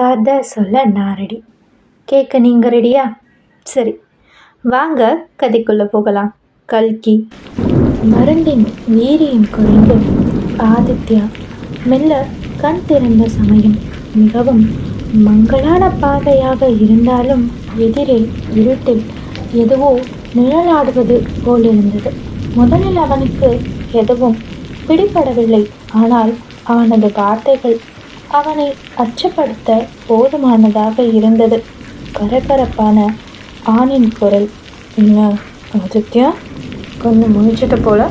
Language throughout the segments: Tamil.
கதை சொல்ல நான் ரெடி கேட்க நீங்கள் ரெடியா சரி. வாங்க கதைக்குள்ளே போகலாம். கல்கி. மருந்தின் வீரியம் குறைந்து ஆதித்யா. மெல்ல கண் திறந்த சமயம். மிகவும் மங்களான பாதையாக இருந்தாலும் எதிரே இருட்டில் எதுவோ நிழலாடுவது போலிருந்தது முதலில் அவனுக்கு எதுவும் பிடிபடவில்லை. ஆனால் அவனது வார்த்தைகள் அவனை அச்சப்படுத்த போதுமானதாக இருந்தது. கரகரப்பான ஆணின் குரல். என்ன ஆதித்யா? கொஞ்சம் முடிச்சிட்டு போல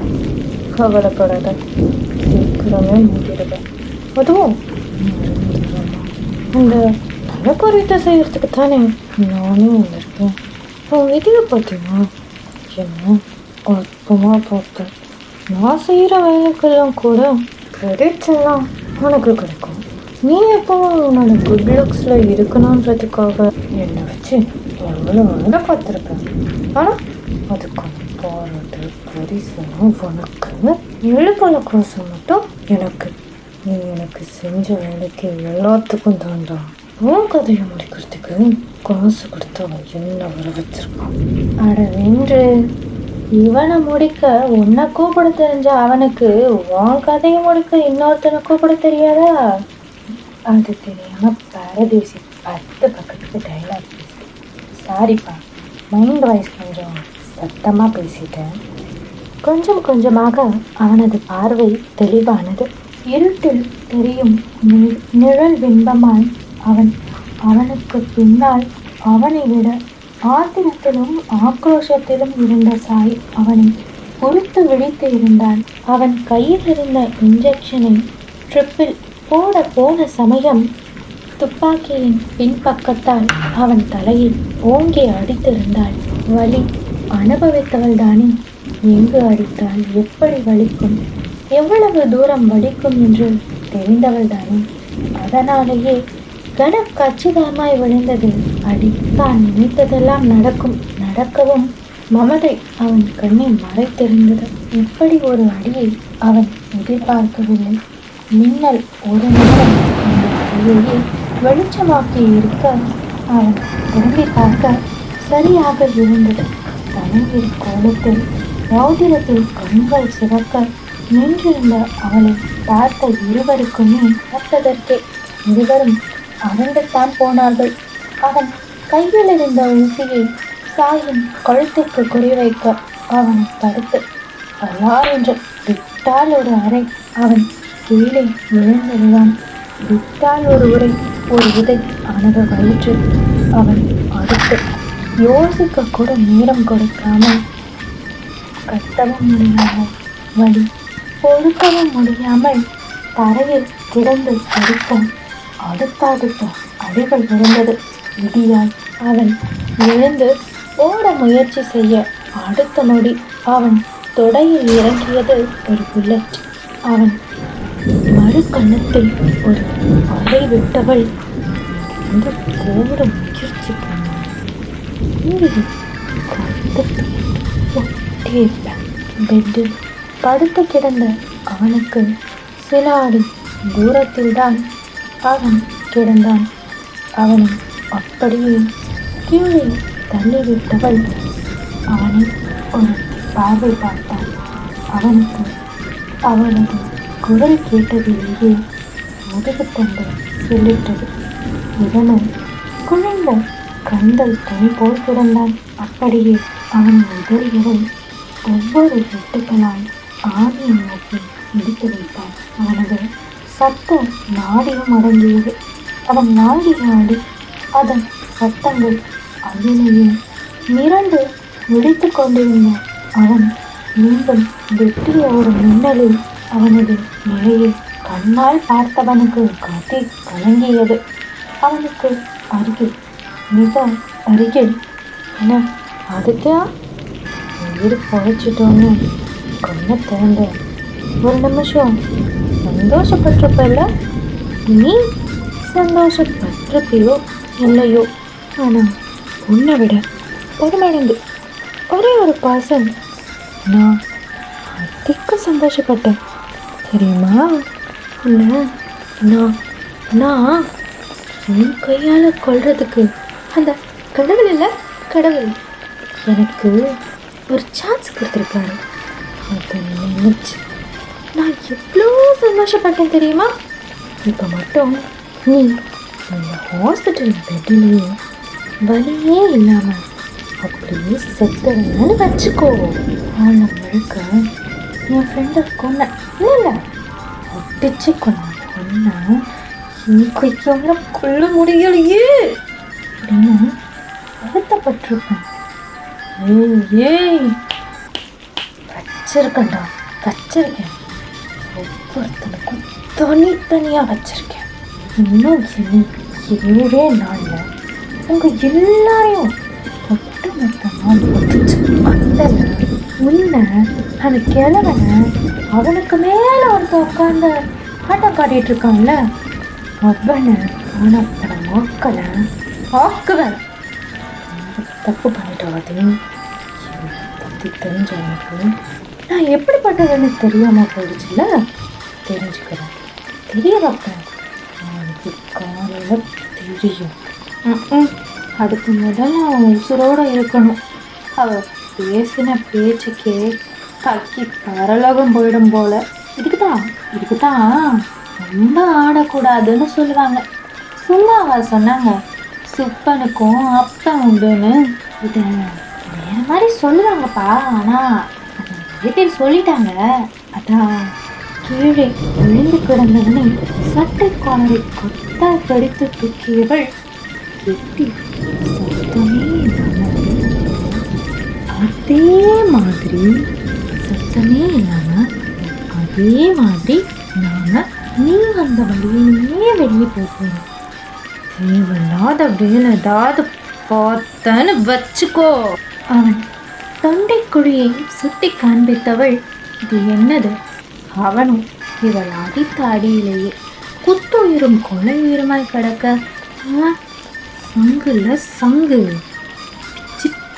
கவலைப்படாத. சீக்கிரமே மூடிடுவேன் அதுவும் அந்த இந்த தலைப்பறித்த செய்யறதுக்கு தானே நானும் வந்திருக்கேன். உன் விதியை பார்த்தீங்கன்னா என்ன அற்பமாக பார்த்தேன் நான் செய்கிற வேலைக்கெல்லாம் கூட கிரெடிட்ஸ் எல்லாம் உனக்கு கிடைக்கும். நீ எப்போ உன்னோட குட் லுக்ஸில் இருக்கணுன்றதுக்காக என்னை வச்சு எவ்வளோ வேலை பார்த்துருப்பேன் ஆனால் அதுக்கான பாராட்டு பரிசுலாம் உனக்கு எழுப்பல கோசம் மட்டும். எனக்கு நீ எனக்கு செஞ்ச வேலைக்கு எல்லாத்துக்கும் தாண்டா. உன் கதையை முடிக்கிறதுக்கு காசு கொடுத்து அவன் என்ன வர வச்சிருக்கான் அட வென்று இவனை முடிக்க உன்னை கூப்பிட தெரிஞ்ச அவனுக்கு உன் கதையை முடிக்க இன்னொருத்தனை கூப்பிட தெரியாதா? அது தெரியாம பரதேசி பத்து பக்கத்துக்கு டைலாக் பேசிட்டேன். சாரிப்பா மைண்ட் வாய்ஸ் கொஞ்சம் சத்தமாக பேசிட்டேன். கொஞ்சம் கொஞ்சமாக அவனது பார்வை தெளிவானது. இருட்டில் தெரியும் நி- நிழல் பிம்பமாய் அவன் அவனுக்கு பின்னால் அவனை விட ஆத்திரத்திலும் ஆக்ரோஷத்திலும் இருந்த சாய் அவனை உறுத்து விழித்து இருந்தான். அவன் கையில் இருந்த இன்ஜெக்ஷனை ட்ரிப்பில் போட போன சமயம் துப்பாக்கியின் பின்பக்கத்தால் அவன் தலையில் ஓங்கி அடித்திருந்தாள். வலி அனுபவித்தவள் தானே எங்கு அடித்தால்? எப்படி வலிக்கும்? எவ்வளவு தூரம் வலிக்கும் என்று தெரிந்தவள் தானே அதனாலேயே கன கச்சிதமாய் விழுந்தது. அடி தான் நினைத்ததெல்லாம் நடக்கும். நடக்கவும் மமதை அவன் கண்ணை மறைத்திருந்தது. இப்படி ஒரு அடியை அவன் எதிர்பார்க்கவில்லை. மின்னல் ஒரு நேரம் அந்த கையையே வெளிச்சமாக்கி இருக்க அவன் திரும்பி பார்க்க சரியாக இருந்தது தலையில் கோலத்தில் ரௌதிரத்தில் கண்கள் சிறக்க நின்றிருந்த அவளை பார்த்த இருவருக்குமே பார்த்ததற்கே இருவரும் அறந்துத்தான் போனார்கள். அவன் கையில் இருந்த ஊசியை சாயின் கழுத்துக்கு குறிவைக்க அவனை தடுத்து பலார் என்று விட்டால் ஒரு அறை. அவன் கீழே விழுந்ததுதான் விட்டால் ஒரு உரை ஒரு உதை அவனது வயிற்று அவன் அடுத்து யோசிக்க கூட நேரம் கொடுக்காமல் கத்தவும் முடியாமல் வழி பொறுக்கவும் முடியாமல் தரையில் கிடந்து அடுத்த அடுத்த அடிகள் விழுந்தது. இடியாய் அவன் எழுந்து ஓட முயற்சி செய்ய அடுத்த நொடி அவன் தொடையில் இறங்கியது ஒரு புல்லட் அவன் மறு கண்ணத்தில் ஒரு அறை விட்டவள் அந்த ஓட முயற்சி பெட்டில் படுத்து கிடந்த அவனுக்கு சில அடி தூரத்தில்தான் அவன் கிடந்தான். அவனை அப்படியே கீழே தள்ளிவிட்டவள் அவனை ஒரு பார்வை பார்த்தான் அவனுக்கு அவளது குரல் கேட்டதிலேயே முதுகுத்தண்டு சொல்லிட்டது. இதனால் குழந்த கண்கள் துணி போல் கிடந்தான் அப்படியே அவன் உதறியதை ஒவ்வொரு வெட்டுக்களால் ஆணியை நோக்கி இடித்து வைத்தான். அவனது சத்தம் நாடியும் அடங்கியது. அவன் நாடி நாடி அதன் சத்தங்கள் அதிலேயே மிரண்டு விழித்து கொண்டிருந்த அவன் மீண்டும் வெற்றிய ஒரு மின்னலில் அவனது நிலையை கண்ணால் பார்த்தவனுக்கு கத்தி கலங்கியது. அவனுக்கு அருகில் மிக அருகில் என அதுக்கா? உயிர் பொழைச்சிட்டோன்னு கண்ணை திறந்த. ஒரு நிமிஷம் சந்தோஷப்பட்டிருப்பல்ல? நீ சந்தோஷப்பட்டிருப்பியோ இல்லையோ? ஆனால் உன்னை விட ஒரு ஒரே ஒரு பாசம் நான் அதிக சந்தோஷப்பட்டேன். தெரியுமா? உன்னை நான் நான் உன் கையால் கொள்றதுக்கு அந்த கடவுள் இல்லை கடவுள். எனக்கு ஒரு சான்ஸ் கொடுத்துருக்காரு. அதை நினைச்சு நான் எவ்வளோ சந்தோஷப்பட்டேன் தெரியுமா? இப்போ மட்டும் நீ இந்த ஹாஸ்பிட்டல் பெட்லேயே வலியே இல்லாமல் அப்படியே செத்துறேன்னு வச்சுக்கோ. அவனை முழுக்க என் ஃப்ரெண்டை கொன்ன இல்லை இல்லை. ஒட்டிச்சு கொன்ன கொன்ன எனக்கு எவ்வளோ கொல்ல முடியலையே. அப்படின்னு வருத்தப்பட்டிருப்பேன். ஏய் ஏய். வச்சிருக்கேன்டா வச்சிருக்கேன். ஒவ்வொருத்தனுக்கும் தனித்தனியாக வச்சிருக்கேன். இன்னும் இனி ஏழே நாளில் உங்கள் எல்லாரையும் ஒட்டு மொத்தமாக முடிச்சு உன்னை அந்த கிழவனை அவனுக்கு மேலே ஒருத்தன் உட்காந்து ஆட்டம் காட்டிட்டு இருக்கான்ல அவனை ஆனப்பட மக்களை ஆக்குவேன் தப்பு பண்ணிட்டாதே? பற்றி தெரிஞ்சவனுக்கு நான் எப்படிப்பட்டதுன்னு தெரியாமல் போயிடுச்சுல தெரிஞ்சுக்கிறேன். தெரிய வைப்பேன். நாளைக்கு காலையில் தெரியும். அதுக்கு முதல்ல அவன் உசுரோடு இருக்கணும். அவ பேசின பேச்சுக்கே கக்கி பரலோகம் போயிடும் போல. இதுக்கு தான் இதுக்கு தான் ரொம்ப ஆடக்கூடாதுன்னு சொல்லுவாங்க. சும்மாவா சொன்னாங்க. சுப்பனுக்கும் அப்பன் உண்டுன்னு. இது வேற மாதிரி சொல்லுவாங்கப்பா ஆனால் அதை நிறைய பேர் சொல்லிட்டாங்க. அதான் கீழே விழுந்து கிடந்தவனை சட்டை காலரை கொத்தா கடித்து தூக்கியவள். எட்டி சத்தமே அதே மாதிரி சத்தமே இல்லாமல் அதே மாதிரி நாம் நீ வந்த வழியிலேயே வெளியே போயிட்டோம் தேவையில்லாத வேலை ஏதாவது பார்த்தன்னு வச்சுக்கோ. அவன் தொண்டைக்குழியை சுட்டி காண்பித்தவள் இது என்னது? அவனும் இவள் அடித்த அடியிலேயே குத்துயிரும் கொலையுயிருமாய் கிடக்க ஆ, சங்குல சங்கு.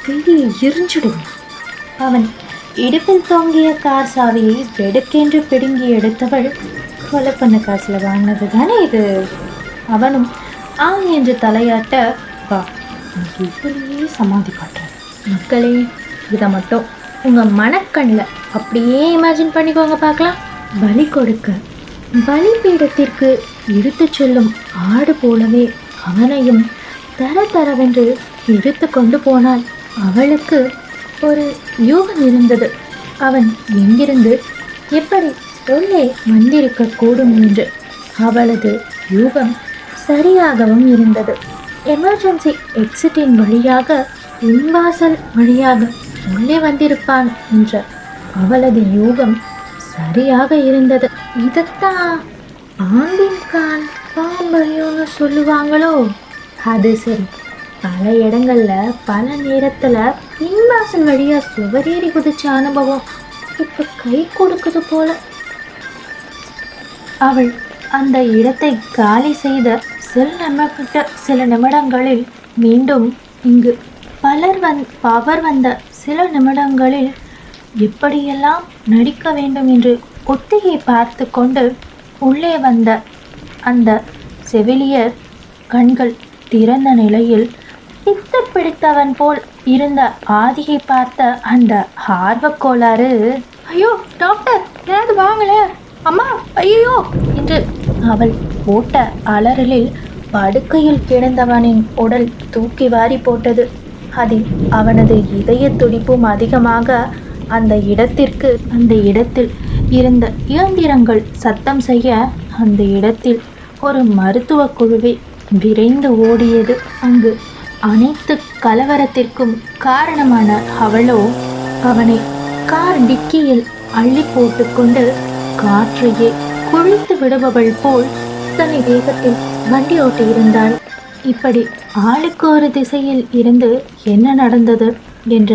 கையை எரிஞ்சிடும். அவன் இடுப்பில் தொங்கிய கார் சாவியை வெடுக்கென்று பிடுங்கி எடுத்தவள் கொலை பண்ண காசில் வாங்கினது தானே இது? அவனும் ஆம் என்று தலையாட்ட வா உனக்கு சமாதி காட்டுறேன் மக்களே இதை மட்டும் உங்கள் மனக்கண்ணில் அப்படியே இமேஜின் பண்ணிக்கோங்க பார்க்கலாம். பலி கொடுக்க பலிபீடத்திற்கு இழுத்துச் செல்லும் ஆடு போலவே அவனையும் தர தரவென்று இழுத்து கொண்டு போனாள். அவளுக்கு ஒரு யூகம் இருந்தது. அவன் எங்கிருந்து எப்படி உள்ளே வந்திருக்க கூடும் என்று. அவளது யூகம் சரியாகவும் இருந்தது. எமர்ஜென்சி எக்ஸிட்டின் வழியாக இன்வாசல் வழியாக உள்ளே வந்திருப்பான் என்ற அவளது யூகம் சரியாக இருந்தது. இதைத்தான் ஆண்டின் கான் பாம்பரியோன்னு சொல்லுவாங்களோ? அது சரி. பல இடங்கள்ல பல நேரத்துல பின்வாசல் வழியா சுவரேறி குதிச்ச அனுபவம். இப்ப கை கொடுக்குது போல. அவள் அந்த இடத்தை காலி செய்த சில நிமிட சில நிமிடங்களில் மீண்டும் இங்கு பலர் வந் பவர் வந்த சில நிமிடங்களில் எப்படியெல்லாம் நடிக்க வேண்டும் என்று ஒத்திகை பார்த்து கொண்டு உள்ளே வந்த அந்த செவிலியர் கண்கள் திறந்த நிலையில் பித்த பிடித்தவன் போல் இருந்த ஆதியை பார்த்த அந்த ஆர்வ கோளாறு ஐயோ டாக்டர் ஏதாவது வாங்கல அம்மா ஐயோ என்று அவள் போட்ட அலறலில் படுக்கையில் கிடந்தவனின் உடல் தூக்கி வாரி போட்டது. அதில் அவனது இதய துடிப்பும் அதிகமாக அந்த இடத்திற்கு அந்த இடத்தில் இருந்த இயந்திரங்கள் சத்தம் செய்ய அந்த இடத்தில் ஒரு மருத்துவ குழுவை விரைந்து ஓடியது. அங்கு அனைத்து கலவரத்திற்கும் காரணமான அவளோ அவனை கார் டிக்கியில் அள்ளி போட்டுக்கொண்டு காற்றையே குழித்து விடுபவள் போல் தனி வேகத்தில் வண்டி ஓட்டியிருந்தாள் இப்படி ஆளுக்கு ஒரு திசையில் இருந்து என்ன நடந்தது என்ற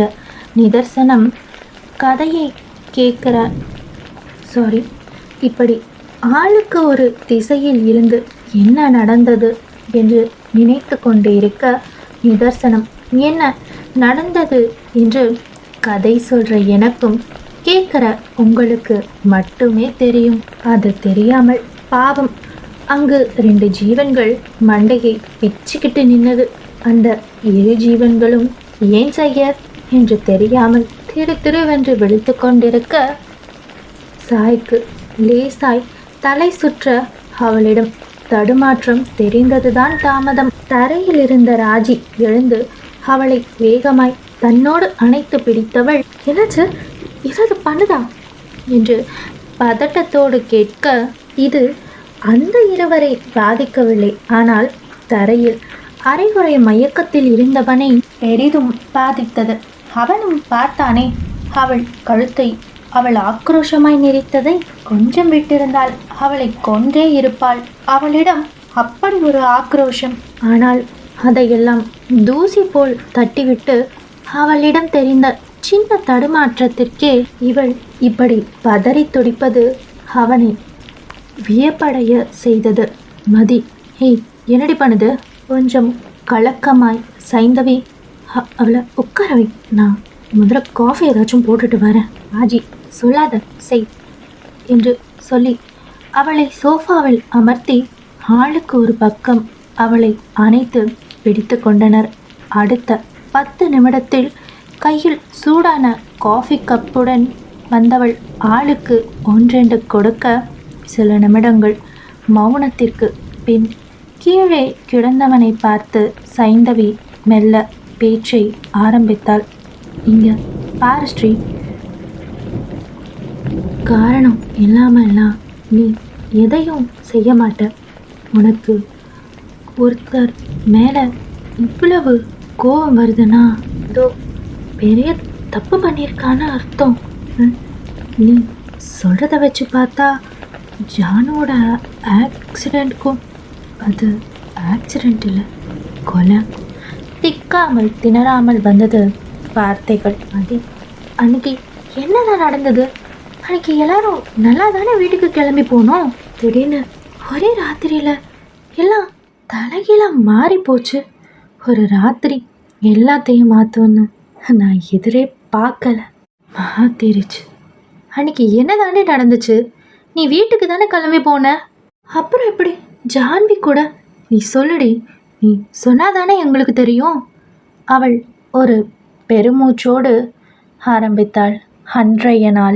நிதர்சனம் கதையை கேட்கிற சாரி இப்படி ஆளுக்கு ஒரு திசையில் இருந்து என்ன நடந்தது என்று நினைத்து கொண்டு இருக்க நிதர்சனம். என்ன நடந்தது என்று கதை சொல்ற எனக்கும் கேட்குற உங்களுக்கு மட்டுமே தெரியும். அது தெரியாமல் பாவம். அங்கு ரெண்டு ஜீவன்கள் மண்டையை பிச்சுக்கிட்டு நின்னது. அந்த இரு ஜீவன்களும் ஏன் செய்ய என்று தெரியாமல் திரு திருவென்று விழித்து கொண்டிருக்க சாய்க்கு லேசாய் தலை சுற்ற அவளிடம் தடுமாற்றம் தெரிந்ததுதான் தாமதம். தரையில் இருந்த ராஜி எழுந்து அவளை வேகமாய் தன்னோடு அணைத்து பிடித்தவள் என்னாச்சு? ஏதாவது பண்ணுதா? என்று பதட்டத்தோடு கேட்க இது அந்த இருவரை பாதிக்கவில்லை. ஆனால் தரையில் அரைகுறை மயக்கத்தில் இருந்தவனை பெரிதும் பாதித்தது. அவனும் பார்த்தானே? அவள் கழுத்தை அவள் ஆக்ரோஷமாய் நெறித்ததை கொஞ்சம் விட்டிருந்தால் அவளை கொன்றே இருப்பாள். அவளிடம் அப்படி ஒரு ஆக்ரோஷம். ஆனால் அதையெல்லாம் தூசி போல் தட்டிவிட்டு அவளிடம் தெரிந்த சின்ன தடுமாற்றத்திற்கே இவள் இப்படி பதறி துடிப்பது அவனை வியப்படைய செய்தது. மதி ஏய் என்னடி பண்ணுது? கொஞ்சம் கலக்கமாய் சைந்தவி அவளை உட்காரவை நான் முதல்ல காஃபி ஏதாச்சும் போட்டுட்டு வரேன். ஆஜி. சொல்லாத செய் என்று சொல்லி அவளை சோஃபாவில் அமர்த்தி ஆளுக்கு ஒரு பக்கம் அவளை அணைத்து பிடித்து கொண்டனர். அடுத்த பத்து நிமிடத்தில் கையில் சூடான காஃபி கப்புடன் வந்தவள் ஆளுக்கு ஒன்றெண்டு கொடுக்க சில நிமிடங்கள் மௌனத்திற்கு பின் கீழே கிடந்தவனை பார்த்து சைந்தவி மெல்ல பேச்சை ஆரம்பித்தாள். இங்க பாரு ஸ்ரீ காரணம் இல்லாமல்லாம் நீ எதையும் செய்ய மாட்ட. உனக்கு ஒருத்தர் மேலே இவ்வளவு கோபம் வருதுன்னா இதோ பெரிய தப்பு பண்ணியிருக்கான்னு அர்த்தம். நீ சொல்கிறத வச்சு பார்த்தா ஜானோட ஆக்சிடெண்ட்க்கும் அது ஆக்சிடெண்ட் இல்லை கொலை. திக்காமல் திணறாமல் வந்தது வார்த்தைகள். அது அன்னைக்கு என்னதான் நடந்தது? அன்னைக்கு எல்லாரும் நல்லா தானே வீட்டுக்கு கிளம்பி போனோம்? திடீர்னு ஒரே ராத்திரியில் எல்லாம் தலைகீழாக மாறி போச்சு. ஒரு ராத்திரி எல்லாத்தையும் மாற்றோன்னு நான் எதிரே பார்க்கல. மாத்திருச்சு. அன்னைக்கு என்ன தானே நடந்துச்சு? நீ வீட்டுக்கு தானே கிளம்பி போன? அப்புறம் எப்படி? ஜான்வி கூட நீ சொல்லுடி நீ சொன்னாதானே எங்களுக்கு தெரியும்? அவள் ஒரு பெருமூச்சோடு ஆரம்பித்தாள் அன்றைய நாள்.